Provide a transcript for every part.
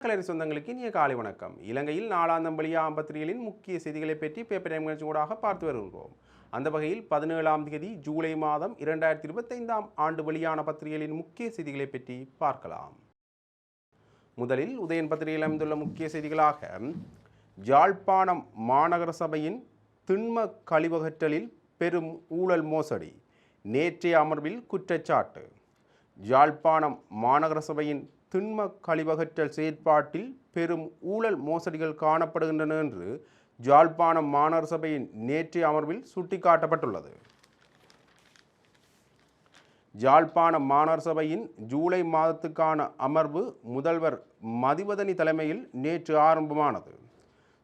கலரி சொந்தங்களுக்கு இனிய காலை வணக்கம். இலங்கையில் நாளாந்தம் வெளியாம் பத்திரிகைகளின் முக்கிய செய்திகளை பற்றி பேப்பர் டைம் நிகழ்ச்சி ஊடாக பார்த்து வருகின்றோம் அந்த வகையில் பதினேழாம் தேதி ஜூலை மாதம் இரண்டாயிரத்தி இருபத்தைந்தாம் ஆண்டு வெளியான பத்திரிகைகளின் முக்கிய செய்திகளை பற்றி பார்க்கலாம். முதலில் உதயன் பத்திரிகையில் அமைந்துள்ள முக்கிய செய்திகளாக ஜாழ்ப்பாணம் மாநகர சபையின் திண்ம கழிவகற்றலில் பெரும் ஊழல் மோசடி நேற்றைய அமர்வில் குற்றச்சாட்டு. யாழ்ப்பாணம் மாநகர சபையின் திண்ம கழிவகற்றல் செயற்பாட்டில் பெரும் ஊழல் மோசடிகள் காணப்படுகின்றன என்று ஜாழ்ப்பாணம் மாநகர சபையின் நேற்றைய அமர்வில் சுட்டிக்காட்டப்பட்டுள்ளது. ஜாழ்ப்பாணம் மாநகர சபையின் ஜூலை மாதத்துக்கான அமர்வு முதல்வர் மதிவதனி தலைமையில் நேற்று ஆரம்பமானது.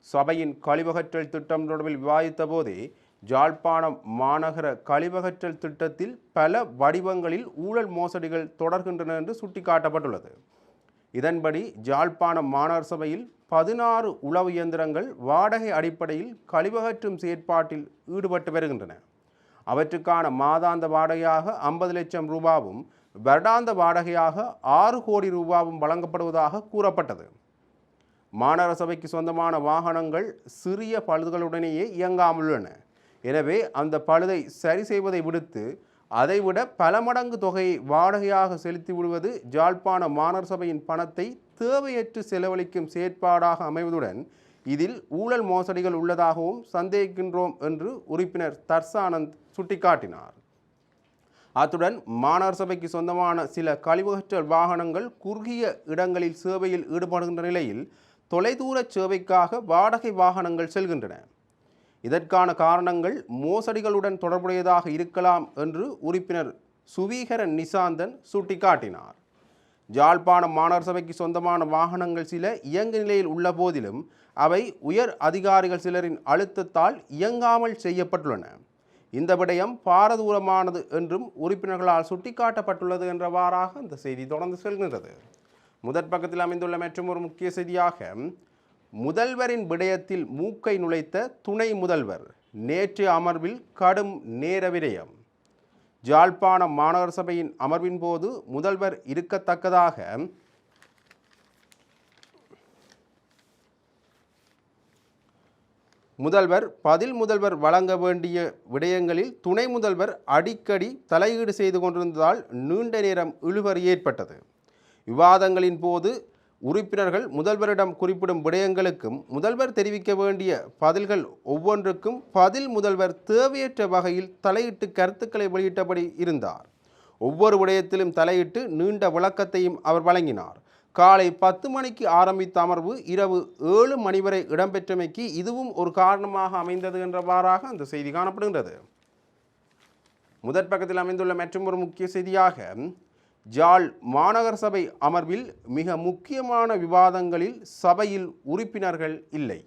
சபையின் கழிவகற்றல் திட்டம் தொடர்பில் விவாதித்த போதே ஜாழ்ப்பாணம் மாநகர கழிவகற்றல் திட்டத்தில் பல வடிவங்களில் ஊழல் மோசடிகள் தொடர்கின்றன என்று சுட்டிக்காட்டப்பட்டுள்ளது. இதன்படி ஜாழ்ப்பாணம் மாணவர் சபையில் பதினாறு உளவு இயந்திரங்கள் வாடகை அடிப்படையில் கழிவகற்றும் செயற்பாட்டில் ஈடுபட்டு வருகின்றன. அவற்றுக்கான மாதாந்த வாடகையாக ஐம்பது லட்சம் ரூபாவும் வருடாந்த வாடகையாக ஆறு கோடி ரூபாவும் வழங்கப்படுவதாக கூறப்பட்டது. மாநகர சபைக்கு சொந்தமான வாகனங்கள் சிறிய பழுதுகளுடனேயே இயங்காமல் உள்ளன எனவே அந்த பழுதை சரி செய்வதை விடுத்து அதைவிட பல மடங்கு தொகையை வாடகையாக செலுத்தி விடுவது ஜாழ்ப்பாண மாணவர் சபையின் பணத்தை தேவையற்று செலவழிக்கும் செயற்பாடாக அமைவதுடன் இதில் ஊழல் மோசடிகள் உள்ளதாகவும் சந்தேகிக்கின்றோம் என்று உறுப்பினர் தர்சானந்த் சுட்டிக்காட்டினார். அத்துடன் மாநகர சபைக்கு சொந்தமான சில கழிவகற்றல் வாகனங்கள் குறுகிய இடங்களில் சேவையில் ஈடுபடுகின்ற நிலையில் தொலைதூர சேவைக்காக வாடகை வாகனங்கள் செல்கின்றன. இதற்கான காரணங்கள் மோசடிகளுடன் தொடர்புடையதாக இருக்கலாம் என்று உறுப்பினர் சுவீகரன் நிசாந்தன் சுட்டிக்காட்டினார். ஜாழ்ப்பாணம் மாநகர் சபைக்கு சொந்தமான வாகனங்கள் சில இயங்கு நிலையில் உள்ள போதிலும் அவை உயர் அதிகாரிகள் சிலரின் அழுத்தத்தால் இயங்காமல் செய்யப்பட்டுள்ளன. இந்த விடயம் பாரதூரமானது என்றும் உறுப்பினர்களால் சுட்டிக்காட்டப்பட்டுள்ளது என்றவாறாக இந்த செய்தி தொடர்ந்து செல்கின்றது. முதற் பக்கத்தில் அமைந்துள்ள மற்றும் ஒரு முக்கிய செய்தியாக முதல்வரின் விடயத்தில் மூக்கை நுழைத்த துணை முதல்வர் நேற்று அமர்வில் கடும் நேர விரயம். ஜாழ்ப்பாணம் மாநகர சபையின் அமர்வின் போது முதல்வர் இருக்கத்தக்கதாக முதல்வர் பதில் முதல்வர் வழங்க வேண்டிய விடயங்களில் துணை முதல்வர் அடிக்கடி தலையீடு செய்து கொண்டிருந்ததால் நீண்ட நேரம் இழுபறி ஏற்பட்டது. விவாதங்களின் போது உறுப்பினர்கள் முதல்வரிடம் குறிப்பிடும் விடயங்களுக்கும் முதல்வர் தெரிவிக்க வேண்டிய பதில்கள் ஒவ்வொன்றுக்கும் பதில் முதல்வர் தேவையற்ற வகையில் தலையிட்டு கருத்துக்களை வெளியிட்டபடி இருந்தார். ஒவ்வொரு விடயத்திலும் தலையிட்டு நீண்ட விளக்கத்தையும் அவர் வழங்கினார். காலை பத்து மணிக்கு ஆரம்பித்த அமர்வு இரவு ஏழு மணி வரை இடம்பெற்றமைக்கு இதுவும் ஒரு காரணமாக அமைந்தது என்றவாறாக அந்த செய்தி காணப்படுகின்றது. முதற் பக்கத்தில் அமைந்துள்ள மற்றும் ஒரு முக்கிய செய்தியாக ஜாழ் மாநகர சபை அமர்வில் மிக முக்கியமான விவாதங்களில் சபையில் உறுப்பினர்கள் இல்லை.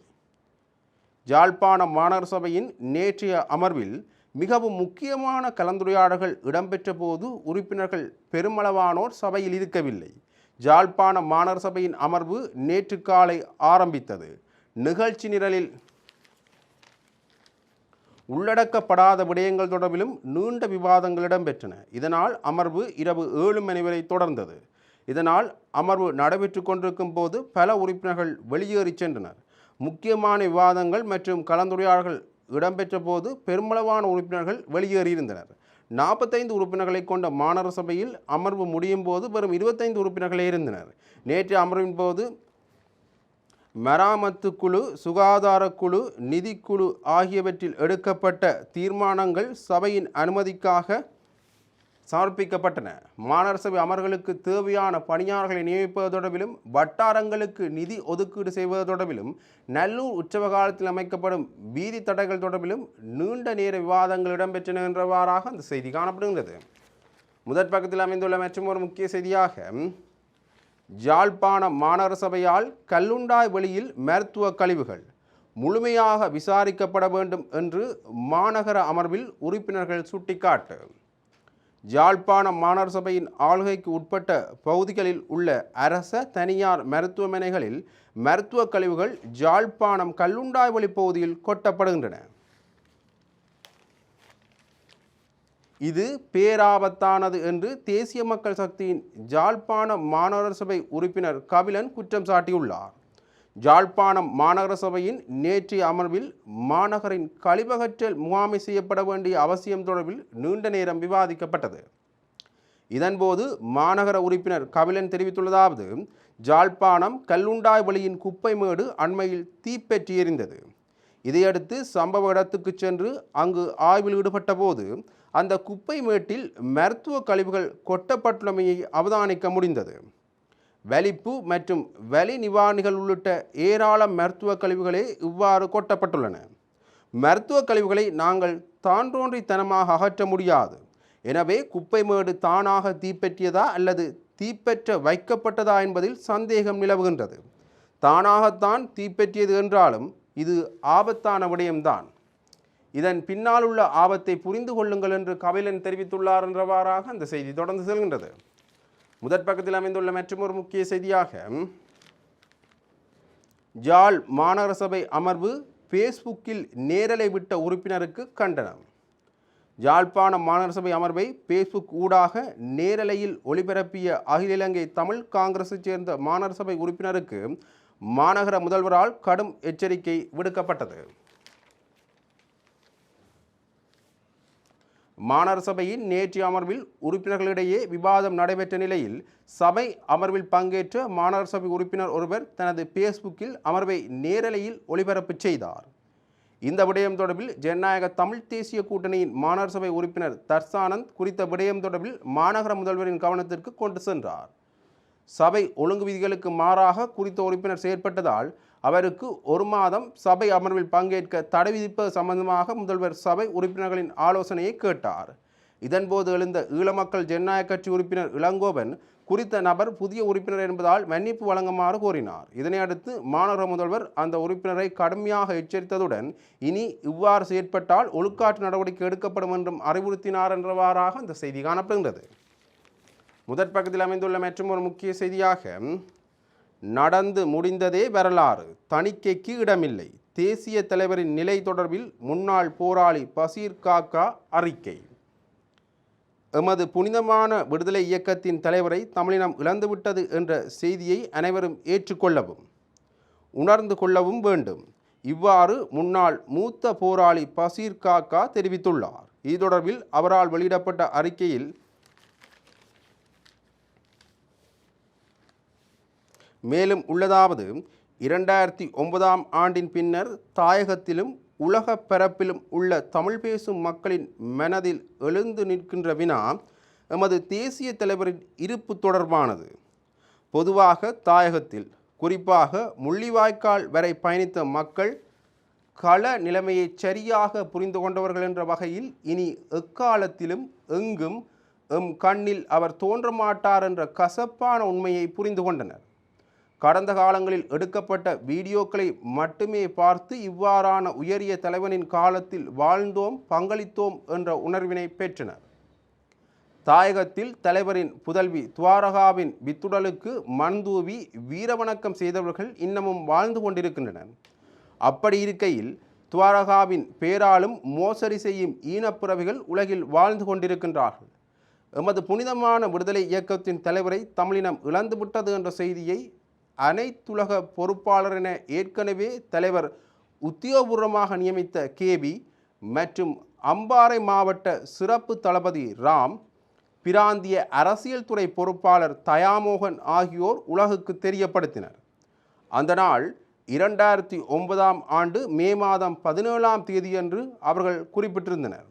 ஜாழ்ப்பாண மாநகர சபையின் நேற்றைய அமர்வில் மிகவும் முக்கியமான கலந்துரையாடல்கள் இடம்பெற்ற போது உறுப்பினர்கள் பெருமளவானோர் சபையில் இருக்கவில்லை. ஜாழ்ப்பாண மாநகர சபையின் அமர்வு நேற்று காலை ஆரம்பித்தது. நிகழ்ச்சி நிரலில் உள்ளடக்கப்படாத விடயங்கள் தொடர்பிலும் நீண்ட விவாதங்கள் இடம்பெற்றன. இதனால் அமர்வு இரவு ஏழு மணி வரை தொடர்ந்தது. இதனால் அமர்வு நடைபெற்று கொண்டிருக்கும் போது பல உறுப்பினர்கள் வெளியேறி சென்றனர். முக்கியமான விவாதங்கள் மற்றும் கலந்துரையாடல்கள் இடம்பெற்ற போது பெருமளவான உறுப்பினர்கள் வெளியேறியிருந்தனர். நாற்பத்தைந்து உறுப்பினர்களை கொண்ட மாநகர சபையில் அமர்வு முடியும் போது வெறும் இருபத்தைந்து உறுப்பினர்களே இருந்தனர். நேற்று அமர்வின் போது மராமத்து குழு சுகாதார குழு நிதிக்குழு ஆகியவற்றில் எடுக்கப்பட்ட தீர்மானங்கள் சபையின் அனுமதிக்காக சமர்ப்பிக்கப்பட்டன. மாநகர சபை அமர்களுக்கு தேவையான பணியாளர்களை நியமிப்பது தொடர்பிலும் வட்டாரங்களுக்கு நிதி ஒதுக்கீடு செய்வது தொடர்பிலும் நல்லூர் உற்சவ காலத்தில் அமைக்கப்படும் வீதி தடைகள் தொடர்பிலும் நீண்ட நேர விவாதங்கள் இடம்பெற்றன என்றவாறாக அந்த செய்தி காணப்படுகிறது முதற் பக்கத்தில் அமைந்துள்ள மற்றும் ஒரு முக்கிய செய்தியாக ஜாழ்ப்பாண மாநகர சபையால் கல்லுண்டாய் வெளியில் மருத்துவ கழிவுகள் முழுமையாக விசாரிக்கப்பட வேண்டும் என்று மாநகர அமர்வில் உறுப்பினர்கள் சுட்டிக்காட்டு. ஜாழ்ப்பாணம் மாநகர சபையின் ஆளுகைக்கு உட்பட்ட பகுதிகளில் உள்ள அரச தனியார் மருத்துவமனைகளில் மருத்துவ கழிவுகள் ஜாழ்ப்பாணம் கல்லுண்டாய் வழி பகுதியில் கொட்டப்படுகின்றன. இது பேராபத்தானது என்று தேசிய மக்கள் சக்தியின் ஜாழ்ப்பாண மாநகர சபை உறுப்பினர் கபிலன் குற்றம் சாட்டியுள்ளார். ஜாழ்ப்பாணம் மாநகர சபையின் நேற்றைய அமர்வில் மாநகரின் கழிவகற்றல் முகாமை செய்யப்பட வேண்டிய அவசியம் தொடர்பில் நீண்ட நேரம் விவாதிக்கப்பட்டது. இதன்போது மாநகர உறுப்பினர் கபிலன் தெரிவித்துள்ளதாவது ஜாழ்ப்பாணம் கல்லுண்டாய் வழியின் குப்பை மேடு அண்மையில் தீப்பற்றி எரிந்தது. இதையடுத்து சம்பவ இடத்துக்கு சென்று அங்கு ஆய்வில் ஈடுபட்ட போது அந்த குப்பை மேட்டில் மருத்துவ கழிவுகள் கொட்டப்பட்டுள்ளமையை அவதானிக்க முடிந்தது. வலிப்பு மற்றும் வலி நிவாரணிகள் உள்ளிட்ட ஏராள மருத்துவ கழிவுகளே இவ்வாறு கொட்டப்பட்டுள்ளன. மருத்துவ கழிவுகளை நாங்கள் தான்றோன்றித்தனமாக அகற்ற முடியாது. எனவே குப்பை மேடு தானாக தீப்பற்றியதா அல்லது தீப்பற்ற வைக்கப்பட்டதா என்பதில் சந்தேகம் நிலவுகின்றது. தானாகத்தான் தீப்பற்றியது என்றாலும் இது ஆபத்தான விடயம்தான். இதன் பின்னால் உள்ள ஆபத்தை புரிந்து கொள்ளுங்கள் என்று கபிலன் தெரிவித்துள்ளார் என்றவாறாக அந்த செய்தி தொடர்ந்து செல்கின்றது. முதற் பக்கத்தில் அமைந்துள்ள மற்றொரு முக்கிய செய்தியாக ஜாழ் மாநகர சபை அமர்வு ஃபேஸ்புக்கில் நேரலை விட்ட உறுப்பினருக்கு கண்டனம். யாழ்ப்பாணம் மாநகர சபை அமர்வை ஃபேஸ்புக் ஊடாக நேரலையில் ஒளிபரப்பிய அகில இலங்கை தமிழ் காங்கிரஸைச் சேர்ந்த மாநகர சபை உறுப்பினருக்கு மாநகர முதல்வரால் கடும் எச்சரிக்கை விடுக்கப்பட்டது. மாநகர சபையின் நேற்று அமர்வில் உறுப்பினர்களிடையே விவாதம் நடைபெற்ற நிலையில் சபை அமர்வில் பங்கேற்ற மாநகர சபை உறுப்பினர் ஒருவர் தனது பேஸ்புக்கில் அமர்வை நேரலையில் ஒளிபரப்பு செய்தார். இந்த விடயம் தொடர்பில் ஜனநாயக தமிழ் தேசிய கூட்டணியின் மாநகர சபை உறுப்பினர் தர்சானந்த் குறித்த விடயம் தொடர்பில் மாநகர முதல்வரின் கவனத்திற்கு கொண்டு சென்றார். சபை ஒழுங்கு விதிகளுக்கு மாறாக குறித்த உறுப்பினர் செயற்பட்டதால் அவருக்கு ஒரு மாதம் சபை அமர்வில் பங்கேற்க தடை விதிப்பது சம்பந்தமாக முதல்வர் சபை உறுப்பினர்களின் ஆலோசனையை கேட்டார். இதன்போது எழுந்த ஈழமக்கள் ஜனநாயக கட்சி உறுப்பினர் இளங்கோவன் குறித்த நபர் புதிய உறுப்பினர் என்பதால் மன்னிப்பு வழங்குமாறு கோரினார். இதனை அடுத்து மாநகர முதல்வர் அந்த உறுப்பினரை கடுமையாக எச்சரித்ததுடன் இனி இவ்வாறு செயற்பட்டால் ஒழுக்காற்று நடவடிக்கை எடுக்கப்படும் என்றும் அறிவுறுத்தினார் என்றவாறாக அந்த செய்தி காணப்படுகின்றது. முதற் பக்கத்தில் அமைந்துள்ள மற்றும் ஒரு முக்கிய செய்தியாக நடந்து முடிந்ததே வரலாறு. தணிக்கைக்கு இடமில்லை. தேசிய தலைவரின் நிலை தொடர்பில் முன்னாள் போராளி பசீர் காக்கா அறிக்கை. எமது புனிதமான விடுதலை இயக்கத்தின் தலைவரை தமிழினம் இழந்துவிட்டது என்ற செய்தியை அனைவரும் ஏற்றுக்கொள்ளவும் உணர்ந்து கொள்ளவும் வேண்டும். இவ்வாறு முன்னாள் மூத்த போராளி பசீர் காக்கா தெரிவித்துள்ளார். இது தொடர்பில் அவரால் வெளியிடப்பட்ட அறிக்கையில் மேலும் உள்ளதாவது இரண்டாயிரத்தி ஒன்பதாம் ஆண்டின் பின்னர் தாயகத்திலும் உலக பரப்பிலும் உள்ள தமிழ் பேசும் மக்களின் மனதில் எழுந்து நிற்கின்ற வினா எமது தேசிய தலைவரின் இருப்பு தொடர்பானது. பொதுவாக தாயகத்தில் குறிப்பாக முள்ளிவாய்க்கால் வரை பயணித்த மக்கள் கள நிலைமையை சரியாக புரிந்து கொண்டவர்கள் என்ற வகையில் இனி எக்காலத்திலும் எங்கும் எம் கண்ணில் அவர் தோன்ற மாட்டார் என்ற கசப்பான உண்மையை புரிந்து கொண்டனர். கடந்த காலங்களில் எடுக்கப்பட்ட வீடியோக்களை மட்டுமே பார்த்து இவ்வாறான உயரிய தலைவனின் காலத்தில் வாழ்ந்தோம் பங்களித்தோம் என்ற உணர்வினை பெற்றனர். தாயகத்தில் தலைவரின் புதல்வி துவாரகாவின் வித்துடலுக்கு மண்தூவி வீரவணக்கம் செய்தவர்கள் இன்னமும் வாழ்ந்து கொண்டிருக்கின்றனர். அப்படி இருக்கையில் துவாரகாவின் பேராலும் மோசடி செய்யும் ஈனப்புறவிகள் உலகில் வாழ்ந்து கொண்டிருக்கின்றார்கள். எமது புனிதமான விடுதலை இயக்கத்தின் தலைவரை தமிழினம் இழந்துவிட்டது என்ற செய்தியை அனைத்துலக பொறுப்பாளர் என ஏற்கனவே தலைவர் உத்தியோகபூர்வமாக நியமித்த கேபி மற்றும் அம்பாறை மாவட்ட சிறப்பு தளபதி ராம் பிராந்திய அரசியல் துறை பொறுப்பாளர் தயாமோகன் ஆகியோர் உலகுக்கு தெரியப்படுத்தினர். அந்த நாள் இரண்டாயிரத்தி ஒன்பதாம் ஆண்டு மே மாதம் பதினேழாம் தேதியன்று அவர்கள் குறிப்பிட்டிருந்தனர்.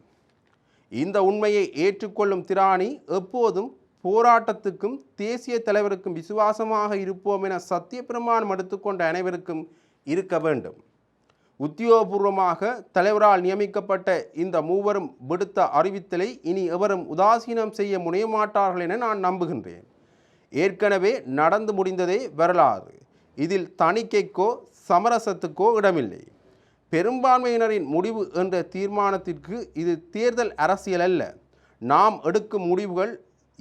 இந்த உண்மையை ஏற்றுக்கொள்ளும் திராணி எப்போதும் போராட்டத்துக்கும் தேசிய தலைவருக்கும் விசுவாசமாக இருப்போம் என சத்திய பிரமாணம் எடுத்துக்கொண்ட அனைவருக்கும் இருக்க வேண்டும். உத்தியோகபூர்வமாக தலைவரால் நியமிக்கப்பட்ட இந்த மூவரும் விடுத்த அறிவித்தலை இனி எவரும் உதாசீனம் செய்ய முனையமாட்டார்கள் என நான் நம்புகின்றேன். ஏற்கனவே நடந்து முடிந்ததே வரலாறு. இதில் தணிக்கைக்கோ சமரசத்துக்கோ இடமில்லை. பெரும்பான்மையினரின் முடிவு என்ற தீர்மானத்திற்கு இது தேர்தல் அரசியல் அல்ல. நாம் எடுக்கும் முடிவுகள்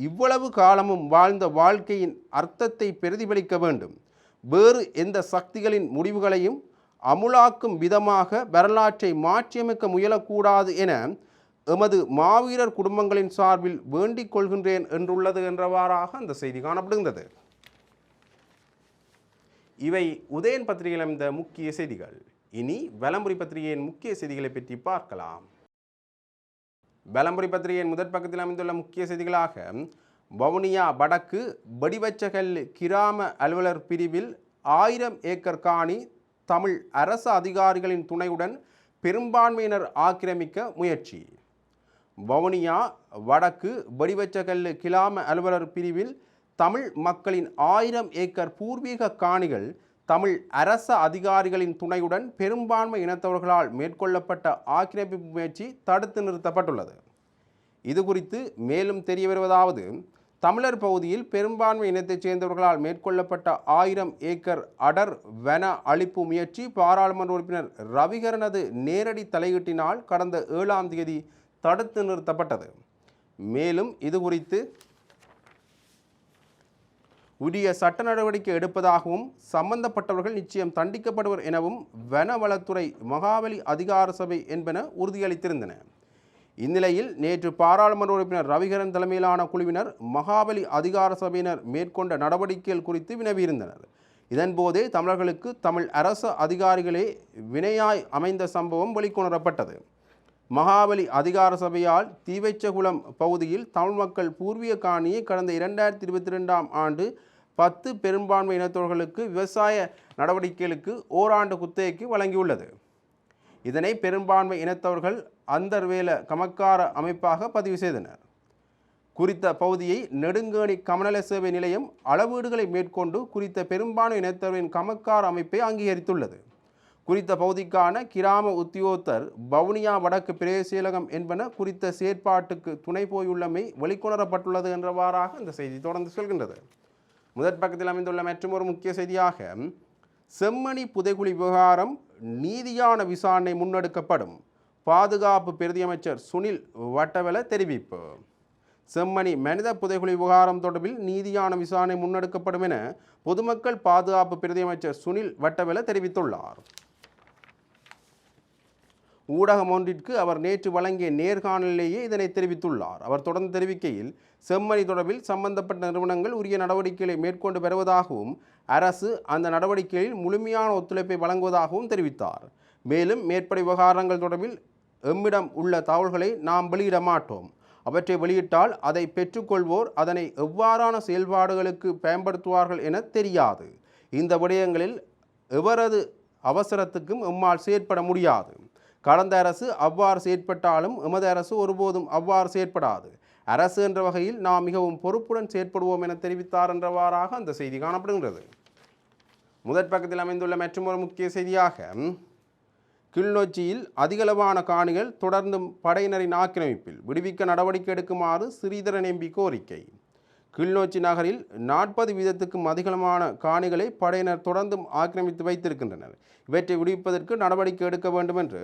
இவ்வளவு காலமும் வாழ்ந்த வாழ்க்கையின் அர்த்தத்தை பிரதிபலிக்க வேண்டும். வேறு எந்த சக்திகளின் முடிவுகளையும் அமுலாக்கும் விதமாக வரலாற்றை மாற்றியமைக்க முயலக்கூடாது என எமது மாவீரர் குடும்பங்களின் சார்பில் வேண்டிக் கொள்கின்றேன் என்றுள்ளது என்றவாறாக அந்த செய்தி காணப்படுகின்றது. இவை உதயன் பத்திரிகையில் அமைந்த முக்கிய செய்திகள். இனி வலம்புரி பத்திரிகையின் முக்கிய செய்திகளை பற்றி பார்க்கலாம். வலம்புரி பத்திரிகையின் முதற் பக்கத்தில் அமைந்துள்ள முக்கிய செய்திகளாக வவுனியா வடக்கு வடிவச்சகல் கிராம அலுவலர் பிரிவில் ஆயிரம் ஏக்கர் காணி தமிழ் அரசு அதிகாரிகளின் துணையுடன் பெரும்பான்மையினர் ஆக்கிரமிக்க முயற்சி. வவுனியா வடக்கு வடிவச்சகல் கிராம அலுவலர் பிரிவில் தமிழ் மக்களின் ஆயிரம் ஏக்கர் பூர்வீக காணிகள் தமிழ் அரச அதிகாரிகளின் துணையுடன் பெரும்பான்மை இனத்தவர்களால் மேற்கொள்ளப்பட்ட ஆக்கிரமிப்பு முயற்சி தடுத்து நிறுத்தப்பட்டுள்ளது. இது குறித்து மேலும் தெரிய வருவதாவது தமிழர் பகுதியில் பெரும்பான்மை இனத்தைச் சேர்ந்தவர்களால் மேற்கொள்ளப்பட்ட ஆயிரம் ஏக்கர் அடர் வன அழிப்பு முயற்சி பாராளுமன்ற உறுப்பினர் ரவிகரனது நேரடி தலையீட்டினால் கடந்த ஏழாம் தேதி தடுத்து நிறுத்தப்பட்டது. மேலும் இது குறித்து உரிய சட்ட நடவடிக்கை எடுப்பதாகவும் சம்பந்தப்பட்டவர்கள் நிச்சயம் தண்டிக்கப்படுவர் எனவும் வனவளத்துறை மகாவலி அதிகார சபை என்பன உறுதியளித்திருந்தன. இந்நிலையில் நேற்று பாராளுமன்ற உறுப்பினர் ரவிகரன் தலைமையிலான குழுவினர் மகாபலி அதிகார சபையினர் மேற்கொண்ட நடவடிக்கைகள் குறித்து வினவியிருந்தனர். இதன்போதே தமிழர்களுக்கு தமிழ் அரச அதிகாரிகளே வினையாய் அமைந்த சம்பவம் வெளிக்கொணரப்பட்டது. மகாபலி அதிகார சபையால் தீவைச்சகுளம் பகுதியில் தமிழ் மக்கள் பூர்வீக காணியை கடந்த இரண்டாயிரத்தி இருபத்தி ரெண்டாம் ஆண்டு பத்து பெரும்பான்மை இனத்தவர்களுக்கு விவசாய நடவடிக்கைகளுக்கு ஓராண்டு குத்தகைக்கு வழங்கியுள்ளது. இதனை பெரும்பான்மை இனத்தவர்கள் அந்தர்வேல கமக்கார அமைப்பாக பதிவு செய்தனர். குறித்த பகுதியை நெடுங்கேணி கமநல சேவை நிலையம் அளவீடுகளை மேற்கொண்டு குறித்த பெரும்பான்மை இனத்தவரின் கமக்கார அமைப்பை அங்கீகரித்துள்ளது. குறித்த பகுதிக்கான கிராம உத்தியோகத்தர் வவுனியா வடக்கு பிரேசீலகம் என்பன குறித்த செயற்பாட்டுக்கு துணை போயுள்ளமை வெளிக்கொணரப்பட்டுள்ளது என்றவாறாக இந்த செய்தி தொடர்ந்து செல்கின்றது. முதற் பக்கத்தில் அமைந்துள்ள ஒரு முக்கிய செய்தியாக செம்மணி புதைகுழி விவகாரம் நீதியான விசாரணை முன்னெடுக்கப்படும். பாதுகாப்பு பிரதியமைச்சர் சுனில் வட்டவெல தெரிவிப்பு. செம்மணி மனித புதைகுழி விவகாரம் தொடர்பில் நீதியான விசாரணை முன்னெடுக்கப்படும் என பொதுமக்கள் பாதுகாப்பு பிரதியமைச்சர் சுனில் வட்டவெல தெரிவித்துள்ளார். ஊடகம் ஒன்றிற்கு அவர் நேற்று வழங்கிய நேர்காணலிலேயே இதனை தெரிவித்துள்ளார். அவர் தொடர்ந்து தெரிவிக்கையில் செம்மணி தொடர்பில் சம்பந்தப்பட்ட நிறுவனங்கள் உரிய நடவடிக்கைகளை மேற்கொண்டு வருவதாகவும் அரசு அந்த நடவடிக்கைகளில் முழுமையான ஒத்துழைப்பை வழங்குவதாகவும் தெரிவித்தார். மேலும் மேற்படி விவகாரங்கள் தொடர்பில் எம்மிடம் உள்ள தகவல்களை நாம் வெளியிட மாட்டோம். அவற்றை வெளியிட்டால் அதை பெற்றுக்கொள்வோர் அதனை எவ்வாறான செயல்பாடுகளுக்கு பயன்படுத்துவார்கள் என தெரியாது. இந்த விடயங்களில் எவரது அவசரத்துக்கும் எம்மால் செயற்பட முடியாது. கடந்த அரசு அவ்வாறு செயற்பட்டாலும் எமது அரசு ஒருபோதும் அவ்வாறு செயற்படாது. அரசு என்ற வகையில் நாம் மிகவும் பொறுப்புடன் செயற்படுவோம் என தெரிவித்தார் என்றவாறாக அந்த செய்தி காணப்படுகின்றது. முதற் பக்கத்தில் அமைந்துள்ள மற்றொரு முக்கிய செய்தியாக கிளிநொச்சியில் அதிகளவான காணிகள் தொடர்ந்தும் படையினரின் ஆக்கிரமிப்பில் விடுவிக்க நடவடிக்கை எடுக்குமாறு ஸ்ரீதரன் எம்பி கோரிக்கை. கிளிநொச்சி நகரில் நாற்பது வீதத்துக்கும் அதிகமான காணிகளை படையினர் தொடர்ந்தும் ஆக்கிரமித்து வைத்திருக்கின்றனர். இவற்றை விடுவிப்பதற்கு நடவடிக்கை எடுக்க வேண்டும் என்று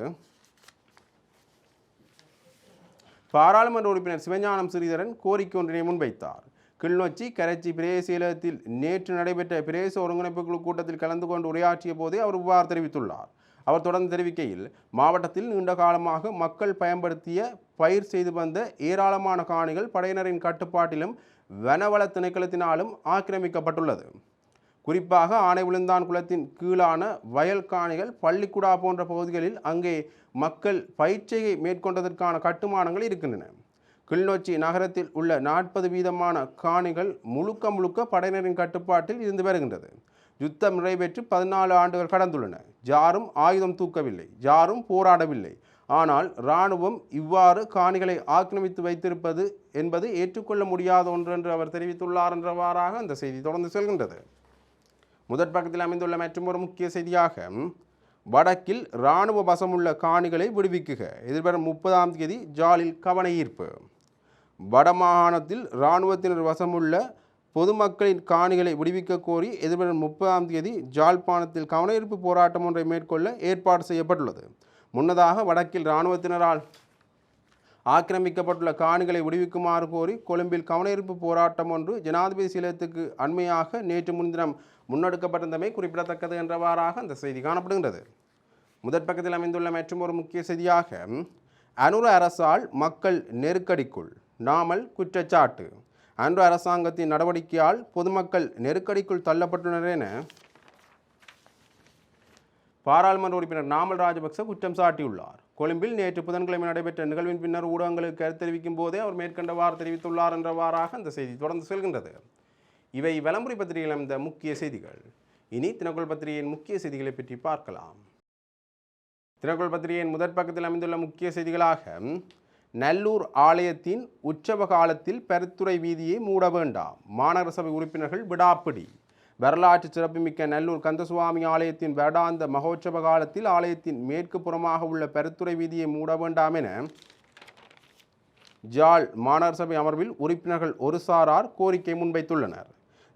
பாராளுமன்ற உறுப்பினர் சிவஞானம் ஸ்ரீதரன் கோரிக்கை ஒன்றினை முன்வைத்தார். கிளிநொச்சி கரைச்சி பிரதேசத்தில் நேற்று நடைபெற்ற பிரேச ஒருங்கிணைப்பு குழு கூட்டத்தில் கலந்து கொண்டு உரையாற்றிய போதே அவர் இவ்வாறு தெரிவித்துள்ளார். அவர் தொடர்ந்து தெரிவிக்கையில் மாவட்டத்தில் நீண்ட காலமாக மக்கள் பயன்படுத்திய பயிர் செய்து வந்த ஏராளமான காணிகள் படையினரின் கட்டுப்பாட்டிலும் வனவள திணைக்களத்தினாலும் ஆக்கிரமிக்கப்பட்டுள்ளது. குறிப்பாக ஆணை விழுந்தான் குளத்தின் கீழான வயல் காணிகள் பள்ளிக்குடா போன்ற பகுதிகளில் அங்கே மக்கள் பயிற்சியை மேற்கொண்டதற்கான கட்டுமானங்கள் இருக்கின்றன. கிளிநொச்சி நகரத்தில் உள்ள நாற்பது வீதமான காணிகள் முழுக்க முழுக்க படையினரின் கட்டுப்பாட்டில் இருந்து வருகின்றது. யுத்தம் நிறைவேற்றி பதினாலு ஆண்டுகள் கடந்துள்ளன. யாரும் ஆயுதம் தூக்கவில்லை. யாரும் போராடவில்லை. ஆனால் இராணுவம் இவ்வாறு காணிகளை ஆக்கிரமித்து வைத்திருப்பது என்பது ஏற்றுக்கொள்ள முடியாத ஒன்று என்று அவர் தெரிவித்துள்ளார் என்றவாறாக அந்த செய்தி தொடர்ந்து செல்கின்றது. முதற் பக்கத்தில் அமைந்துள்ள மற்றொரு முக்கிய செய்தியாக வடக்கில் இராணுவ வசமுள்ள காணிகளை விடுவிக்குக. எதிர்வரும் முப்பதாம் தேதி ஜாலில் கவன ஈர்ப்பு. வடமாகாணத்தில் இராணுவத்தினர் வசமுள்ள பொதுமக்களின் காணிகளை விடுவிக்க கோரி எதிர்வரும் முப்பதாம் தேதி ஜாழ்ப்பாணத்தில் கவனஈர்ப்பு போராட்டம் ஒன்றை மேற்கொள்ள ஏற்பாடு செய்யப்பட்டுள்ளது. முன்னதாக வடக்கில் இராணுவத்தினரால் ஆக்கிரமிக்கப்பட்டுள்ள காணிகளை விடுவிக்குமாறு கோரி கொழும்பில் கவனஈர்ப்பு போராட்டம் ஒன்று ஜனாதிபதி சீலத்துக்கு அண்மையாக நேற்று முன்தினம் முன்னெடுக்கப்பட்டிருந்தமை குறிப்பிடத்தக்கது என்றவாறாக அந்த செய்தி காணப்படுகின்றது. முதற் பக்கத்தில் அமைந்துள்ள மற்றும் ஒரு முக்கிய செய்தியாக அனுர அரசால் மக்கள் நெருக்கடிக்குள் நாமல் குற்றச்சாட்டு. அன்று அரசாங்கத்தின் நடவடிக்கையால் பொதுமக்கள் நெருக்கடிக்குள் தள்ளப்பட்டுள்ளனர் என பாராளுமன்ற உறுப்பினர் நாமல் ராஜபக்ச குற்றம் சாட்டியுள்ளார். கொழும்பில் நேற்று புதன்கிழமை நடைபெற்ற நிகழ்வின் பின்னர் ஊடகங்களுக்கு கருத்து தெரிவிக்கும் போதே அவர் மேற்கண்டவாறு தெரிவித்துள்ளார் என்றவாறாக அந்த செய்தி தொடர்ந்து செல்கின்றது. இவை விளம்பரி பத்திரிகையில் அமைந்த முக்கிய செய்திகள். இனி தினக்குள் பத்திரிகையின் முக்கிய செய்திகளை பற்றி பார்க்கலாம். தினக்குள் பத்திரிகையின் முதற் பக்கத்தில் அமைந்துள்ள முக்கிய செய்திகளாக நல்லூர் ஆலயத்தின் உற்சவ காலத்தில் பெருத்துறை வீதியை மூட வேண்டாம். மாநகர சபை உறுப்பினர்கள் விடாப்பிடி. வரலாற்று சிறப்புமிக்க நல்லூர் கந்தசுவாமி ஆலயத்தின் வருடாந்த மகோற்சவ காலத்தில் ஆலயத்தின் மேற்கு புறமாக உள்ள பெருத்துறை வீதியை மூட வேண்டாம் என ஜாழ் மாநகர சபை அமர்வில் உறுப்பினர்கள் ஒரு சாரார் கோரிக்கை முன்வைத்துள்ளனர்.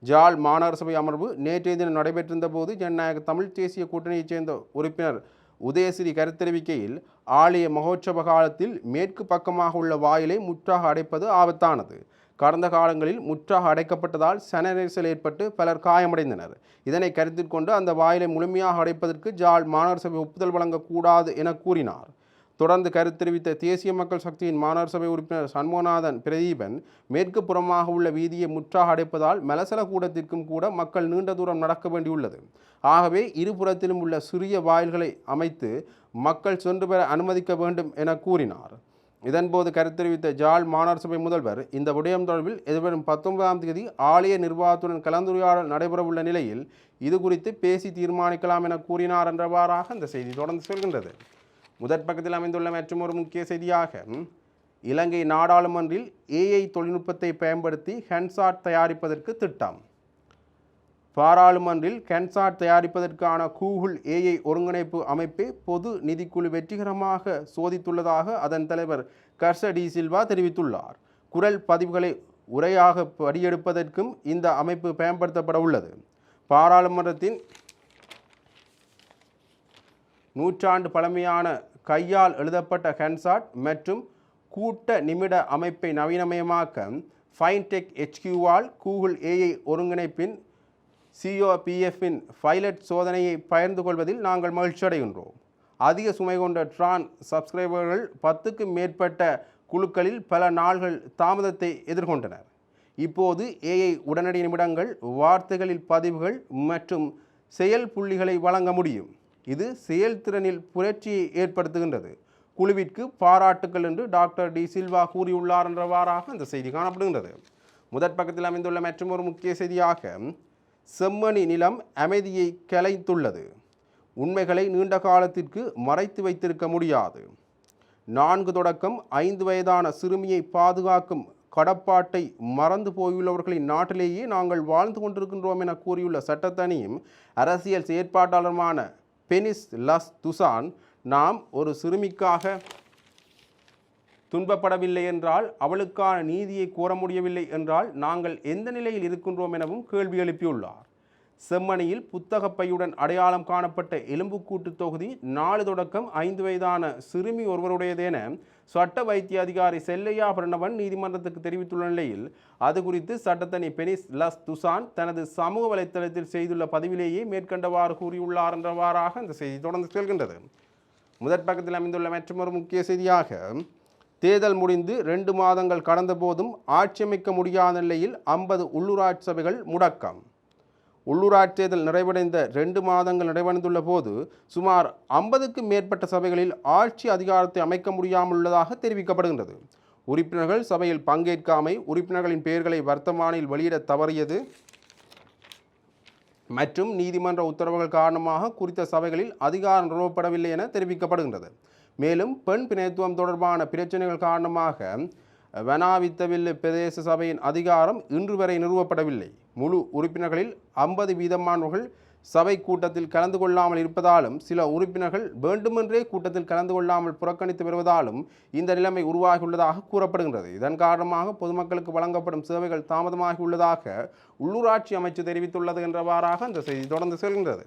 ஜாழ் மாநகர சபை அமர்வு நேற்றைய தினம் நடைபெற்றிருந்த போது ஜனநாயக தமிழ் தேசிய கூட்டணியைச் சேர்ந்த உறுப்பினர் உதயசிறி கருத்தெரிவிக்கையில் ஆலய மகோற்சவ காலத்தில் மேற்கு பக்கமாக உள்ள வாயிலை முற்றாக அடைப்பது ஆபத்தானது. கடந்த காலங்களில் முற்றாக அடைக்கப்பட்டதால் சன நெரிசல் ஏற்பட்டு பலர் காயமடைந்தனர். இதனை கருத்தில் கொண்டு அந்த வாயிலை முழுமையாக அடைப்பதற்கு ஜாழ் மாநகர சபை ஒப்புதல் வழங்கக்கூடாது என கூறினார். தொடர்ந்து கருத்து தெரிவித்த தேசிய மக்கள் சக்தியின் மாநகர சபை உறுப்பினர் சண்முகநாதன் பிரதீபன் மேற்கு புறமாக உள்ள வீதியை முற்றாக அடைப்பதால் மலசல கூடத்திற்கும் கூட மக்கள் நீண்ட தூரம் நடக்க வேண்டியுள்ளது. ஆகவே இருபுறத்திலும் உள்ள சிறிய வாயில்களை அமைத்து மக்கள் சென்று பெற அனுமதிக்க வேண்டும் என கூறினார். இதன்போது கருத்தெரிவித்த ஜாழ் மாநகர சபை முதல்வர் இந்த விடயம் தொடர்பில் எதிர்வரும் பத்தொன்பதாம் தேதி ஆலய நிர்வாகத்துடன் கலந்துரையாடல் நடைபெறவுள்ள நிலையில் இது குறித்து பேசி தீர்மானிக்கலாம் என கூறினார் என்றவாறாக அந்த செய்தி தொடர்ந்து செல்கின்றது. முதற் பக்கத்தில் அமைந்துள்ள மற்றும் ஒரு முக்கிய செய்தியாக இலங்கை நாடாளுமன்றில் ஏஐ தொழில்நுட்பத்தை பயன்படுத்தி ஹென்சாட் தயாரிப்பதற்கு திட்டம். பாராளுமன்றில் கென்சாட் தயாரிப்பதற்கான கூகுள் ஏஐ ஒருங்கிணைப்பு அமைப்பை பொது நிதிக்குழு வெற்றிகரமாக சோதித்துள்ளதாக அதன் தலைவர் கர்ஷ டி சில்வா தெரிவித்துள்ளார். குரல் பதிவுகளை உரையாக படியெடுப்பதற்கும் இந்த அமைப்பு பயன்படுத்தப்பட உள்ளது. பாராளுமன்றத்தின் நூற்றாண்டு பழமையான கையால் எழுதப்பட்ட ஹென்சாட் மற்றும் கூட்ட நிமிட அமைப்பை நவீனமயமாக்க ஃபைன்டெக் ஹெச்கியூவால் கூகுள் ஏஐ ஒருங்கிணைப்பின் சிஓபிஎஃப்பின் பைலட் சோதனையை பகிர்ந்து கொள்வதில் நாங்கள் மகிழ்ச்சியடைகின்றோம். அதிக சுமை கொண்ட ட்ரான் சப்ஸ்கிரைபர்கள் பத்துக்கும் மேற்பட்ட குழுக்களில் பல நாள்கள் தாமதத்தை எதிர்கொண்டனர். இப்போது ஏஐ உடனடி நிமிடங்கள் வார்த்தைகளில் பதிவுகள் மற்றும் செயல் புள்ளிகளை வழங்க முடியும். இது செயல்திறனில் புரட்சியை ஏற்படுத்துகின்றது. குழுவிற்கு பாராட்டுக்கள் என்று டாக்டர் டி சில்வா கூறியுள்ளார் என்றவாறாக இந்த செய்தி காணப்படுகின்றது. முதற் பக்கத்தில் அமைந்துள்ள மற்றும் ஒரு முக்கிய செய்தியாக செம்மணி நிலம் அமைதியை கலைத்துள்ளது. உண்மைகளை நீண்ட காலத்திற்கு மறைத்து வைத்திருக்க முடியாது. நான்கு தொடக்கம் ஐந்து வயதான சிறுமியை பாதுகாக்கும் கடப்பாட்டை மறந்து போயுள்ளவர்களின் நாட்டிலேயே நாங்கள் வாழ்ந்து கொண்டிருக்கின்றோம் என கூறியுள்ள சட்டத்தணியும் அரசியல் செயற்பாட்டாளருமான பெனிஸ் லஸ் துசான் நாம் ஒரு சிறுமிக்காக துன்பப்படவில்லை என்றால் அவளுக்கான நீதியை கூற முடியவில்லை என்றால் நாங்கள் எந்த நிலையில் இருக்கின்றோம் எனவும் கேள்வி எழுப்பியுள்ளார். செம்மணியில் புத்தகப்பையுடன் அடையாளம் காணப்பட்ட எலும்புக்கூட்டு தொகுதி நாலு தொடக்கம் ஐந்து வயதான சிறுமி ஒருவருடையதென சட்ட வைத்திய அதிகாரி செல்லையா பிரணவன் நீதிமன்றத்துக்கு தெரிவித்துள்ள நிலையில் அது குறித்து சட்டத்தனி பெனிஸ் லஸ் துசான் தனது சமூக வலைத்தளத்தில் செய்துள்ள பதிவிலேயே மேற்கண்டவாறு கூறியுள்ளார் என்றவாறாக இந்த செய்தி தொடர்ந்து செல்கின்றது. முதற் பக்கத்தில் அமைந்துள்ள மற்றொரு முக்கிய செய்தியாக தேர்தல் முடிந்து ரெண்டு மாதங்கள் கடந்த போதும் ஆட்சியமைக்க முடியாத நிலையில் ஐம்பது உள்ளூராட்சி சபைகள் முடக்கம். உள்ளூராட்சி தேர்தல் நிறைவடைந்த ரெண்டு மாதங்கள் நிறைவடைந்துள்ள போது சுமார் ஐம்பதுக்கும் மேற்பட்ட சபைகளில் ஆட்சி அதிகாரத்தை அமைக்க முடியாமல் உள்ளதாக தெரிவிக்கப்படுகின்றது. உறுப்பினர்கள் சபையில் பங்கேற்காமை உறுப்பினர்களின் பெயர்களை வர்த்தமானில் வெளியிட தவறியது மற்றும் நீதிமன்ற உத்தரவுகள் காரணமாக குறித்த சபைகளில் அதிகாரம் நிறுவப்படவில்லை என தெரிவிக்கப்படுகின்றது. மேலும் பெண் பிணைத்துவம் தொடர்பான பிரச்சனைகள் காரணமாக வனாவித்தவில்லு பிரதேச சபையின் அதிகாரம் இன்று வரை நிறுவப்படவில்லை. முழு உறுப்பினர்களில் ஐம்பது வீதமானவர்கள் சபை கூட்டத்தில் கலந்து கொள்ளாமல் இருப்பதாலும் சில உறுப்பினர்கள் வேண்டுமென்றே கூட்டத்தில் கலந்து கொள்ளாமல் புறக்கணித்து வருவதாலும் இந்த நிலைமை உருவாகியுள்ளதாக கூறப்படுகின்றது. இதன் காரணமாக பொதுமக்களுக்கு வழங்கப்படும் சேவைகள் தாமதமாகியுள்ளதாக உள்ளூராட்சி அமைச்சு தெரிவித்துள்ளது என்றவாறாக அந்த செய்தி தொடர்ந்து செல்கின்றது.